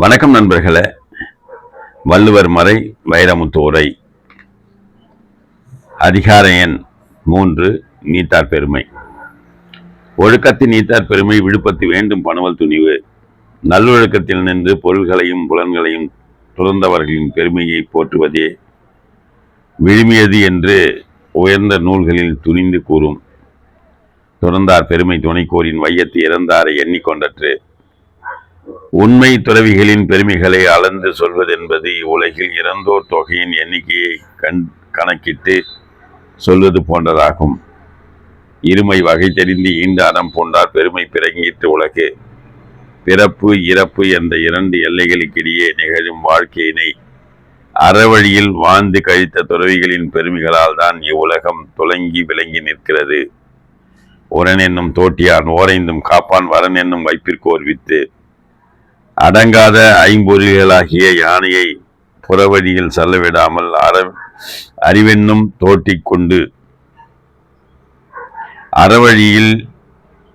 வணக்கம் நண்பர்களே. வள்ளுவர் மறை வைரமுத்தோரை அதிகார எண் மூன்று நீத்தார் பெருமை. ஒழுக்கத்தின் நீத்தார் பெருமை விழுப்பத்து வேண்டும் பணுவல் துணிவு. நல்லொழுக்கத்தில் நின்று பொருள்களையும் புலன்களையும் துறந்தவர்களின் பெருமையை போற்றுவதே. விழுமியது என்று உயர்ந்த நூல்களில் துணிந்து கூறும். துறந்தார் பெருமை துணைக்கோரின் வையத்தை இறந்தாரை எண்ணிக்கொண்டற்று. உண்மை துறவிகளின் பெருமைகளை அளந்து சொல்வதென்பது இவ்வுலகில் இறந்தோர் தொகையின் எண்ணிக்கையை கண் கணக்கிட்டு சொல்வது போன்றதாகும். இருமை வகை தெரிந்து ஈண்ட அறம் போன்றார் பெருமை பிறங்கிட்டு உலகு. பிறப்பு இறப்பு என்ற இரண்டு எல்லைகளுக்கிடையே நிகழும் வாழ்க்கையினை அறவழியில் வாழ்ந்து கழித்த துறவிகளின் பெருமைகளால் தான் இவ்வுலகம் துலங்கி விளங்கி நிற்கிறது. உரன் என்னும் தோட்டியான் ஓரைந்தும் காப்பான் வரன் என்னும் வைப்பிற்கோர் வித்து. அடங்காத ஐம்பொறிகளாகிய யானையை புறவழியில் செல்லவிடாமல் அற அறிவென்னும் தோட்டிக்கொண்டு அறவழியில்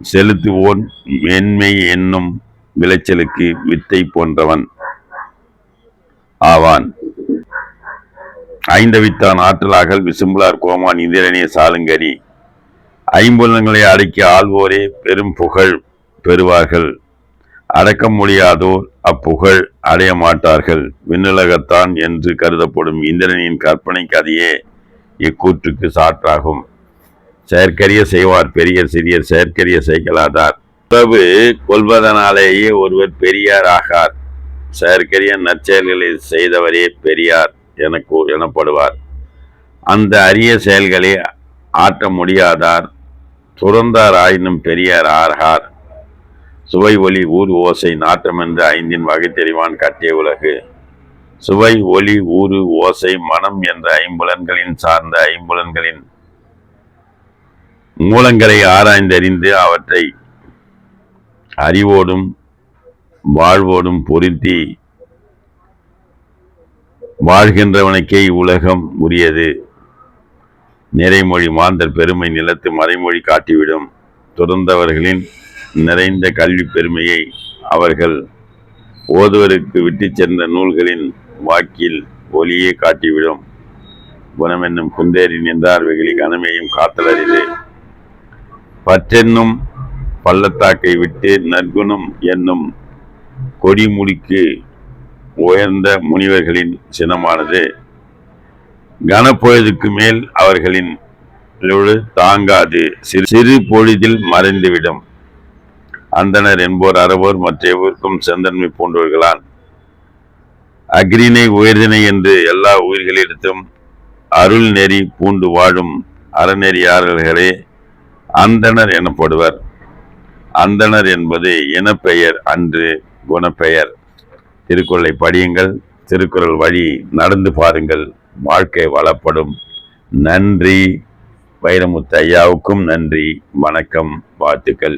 செலுத்துவோன் மென்மை என்னும் விளைச்சலுக்கு வித்தை போன்றவன் ஆவான். ஐந்தவித்தான் ஆற்றலாகல் விசும்பலார் கோமான் இந்திரனிய சாலுங்கரி. ஐம்புலங்களை அடக்கி ஆள்வோரே பெரும் புகழ் பெறுவார்கள். அடக்க முடியாதோர் அப்புகழ் அடைய மாட்டார்கள். விண்ணுலகத்தான் என்று கருதப்படும் இந்திரனின் கற்பனை கதையே இக்கூற்றுக்கு சாற்றாகும். செயற்கரிய செய்வார் பெரியர் சிறியர் செயற்கரிய செய்கலாதார் உறவு கொள்வதனாலேயே ஒருவர் பெரியார் ஆகார். செயற்கரிய நற்செயல்களை செய்தவரே பெரியார் என எனப்படுவார். அந்த அரிய செயல்களை ஆற்ற முடியாதார். துறந்தார் ஆயினும் பெரியார் ஆகார். சுவை ஒளி ஊர் ஓசை நாற்றம் என்று ஐந்தின் வகை தெரிவான் கட்டிய உலகு. சுவை ஒளி ஊறு ஓசை மனம் என்ற ஐம்புலன்களின் சார்ந்த ஐம்புலன்களின் மூலங்களை ஆராய்ந்தறிந்து அவற்றை அறிவோடும் வாழ்வோடும் பொருத்தி வாழ்கின்றவனுக்கே உலகம் உரியது. நிறைமொழி மாந்தர் பெருமை நிலத்து மறைமொழி காட்டிவிடும். துறந்தவர்களின் நிறைந்த கல்வி பெருமையை அவர்கள் ஓதுவருக்கு விட்டு சென்ற நூல்களின் வாக்கில் ஒளியே காட்டிவிடும். குணமென்னும் குந்தேரி குந்தேறி நின்றார் வெகுளி கனமையும் காத்தலறிது பற்றென்னும் பள்ளத்தாக்கை விட்டு நற்குணம் என்னும் கொடிமுடிக்கு உயர்ந்த முனிவர்களின் சினமானது. கனப்பொழுதுக்கு மேல் அவர்களின் தாங்காது. சிறு சிறு பொழுதில் மறைந்துவிடும். அந்தனர் என்போர் அறவோர் மற்றவருக்கும் செந்தன்மை போன்றவர்களான் அக்ரினை உயர்தினை என்று எல்லா உயிர்களிடத்தும் அருள் நெறி பூண்டு வாழும் அறநெறியாளர்களே அந்தனர் எனப்படுவர். அந்தனர் என்பது இனப்பெயர் அன்று குணப்பெயர். திருக்குறளை படியுங்கள் திருக்குறள் வழி நடந்து பாருங்கள் வாழ்க்கை வளப்படும். நன்றி வைரமுத்து ஐயாவுக்கும் நன்றி வணக்கம் வாழ்த்துக்கள்.